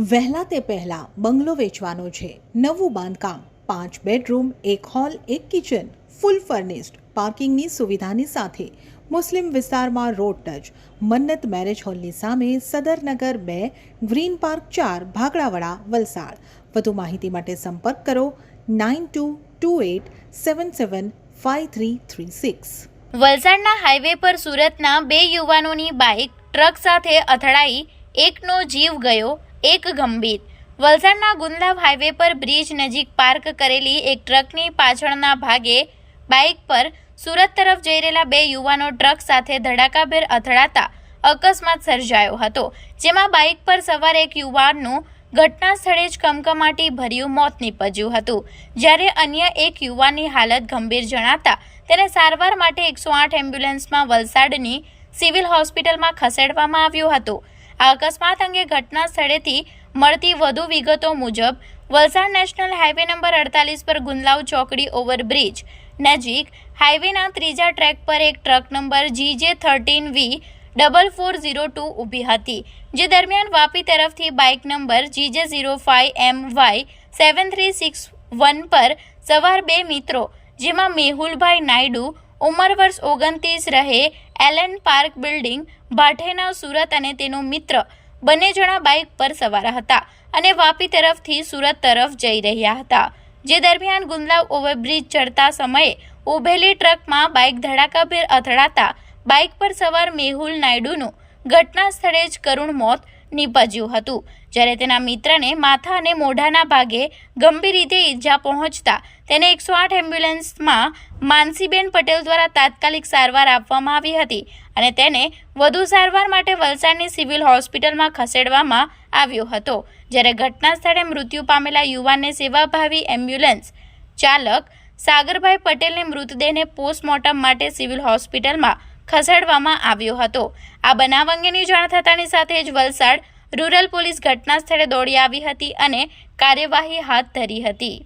વહેલા તે પહેલા બંગલો વેચવાનો છે. નવું બાંધકામ, પાંચ બેડરૂમ, એક હોલ, એક કિચન, ફૂલ ફર્નિશ્ડ, પાર્કિંગની સુવિધાની સાથે. મુસ્લિમ વિસ્તારમાં રોડ ટચ, મન્નત મેરેજ હોલની સામે સદરનગર બે, ગ્રીન પાર્ક ચાર, ભાગડાવાડા, વલસાડ. વધુ માહિતી માટે સંપર્ક કરો nine two two eight seven seven five three three six. વલસાડના હાઈવે પર સુરતના બે યુવાનોની બાઇક, ટ્રક સાથે અથડાઈ, એકનો જીવ ગયો. એક ગંભીર. વલસાડના ગુંદલાવ હાઈવે પર બ્રિજ નજીક પાર્ક કરેલી એક ટ્રકની પાછળના ભાગે બાઇક પર સુરત તરફ જઈ રહેલા બે યુવાનો ટ્રક સાથે ધડાકાભેર અથડાતા અકસ્માત સર્જાયો હતો, જેમાં બાઇક પર સવાર એક યુવાનનું ઘટના સ્થળે જ કમકમાટી ભર્યું મોત નીપજ્યું હતું. જ્યારે અન્ય એક યુવાનની હાલત ગંભીર જણાતા તેને સારવાર માટે એકસો આઠ એમ્બ્યુલન્સમાં વલસાડની સિવિલ હોસ્પિટલમાં ખસેડવામાં આવ્યો હતો. અકસ્માત અંગે ઘટના સ્થળેથી મળતી વધુ વિગતો મુજબ, વલસાડ નેશનલ હાઈવે નંબર અડતાલીસ પર ગુંદલાવ ચોકડી ઓવરબ્રિજ નજીક હાઈવેના ત્રીજા ટ્રેક પર એક truck number GJ thirteen V double four zero two ઊભી હતી, જે દરમિયાન વાપી તરફથી bike number GJ zero five M Y seven three six one પર સવાર બે મિત્રો, જેમાં મેહુલભાઈ નાયડુ, ઉંમર વર્ષ ઓગણત્રીસ રહે LN park building, Bhathena Surat અને તેનો મિત્ર બંને જણા બાઇક પર સવાર હતા અને વાપી તરફથી સુરત તરફ જઈ રહ્યા હતા. જે દરમિયાન ગુંદલાવ ઓવરબ્રિજ ચડતા સમયે ઉભેલી ટ્રકમાં બાઇક ધડાકાભેર અથડાતા બાઇક પર સવાર મેહુલ નાયડુનું ઘટના સ્થળે જ કરુણ મોત નીપજ્યું હતું. જ્યારે તેના મિત્રને માથા અને મોઢાના ભાગે ગંભીર રીતે ઈજા પહોંચતા તેને એકસો આઠ એમ્બ્યુલન્સમાં માનસીબેન પટેલ દ્વારા તાત્કાલિક સારવાર આપવામાં આવી હતી અને તેને વધુ સારવાર માટે વલસાડની સિવિલ હોસ્પિટલમાં ખસેડવામાં આવ્યો હતો. જ્યારે ઘટના સ્થળે મૃત્યુ પામેલા યુવાનને સેવાભાવી એમ્બ્યુલન્સ ચાલક સાગરભાઈ પટેલને મૃતદેહને પોસ્ટમોર્ટમ માટે સિવિલ હોસ્પિટલમાં ખસેડવામાં આવ્યો હતો. આ બનાવ અંગેની જાણ થતાની સાથે જ વલસાડ રૂરલ પોલીસ ઘટના સ્થળે દોડી આવી હતી અને કાર્યવાહી હાથ ધરી હતી.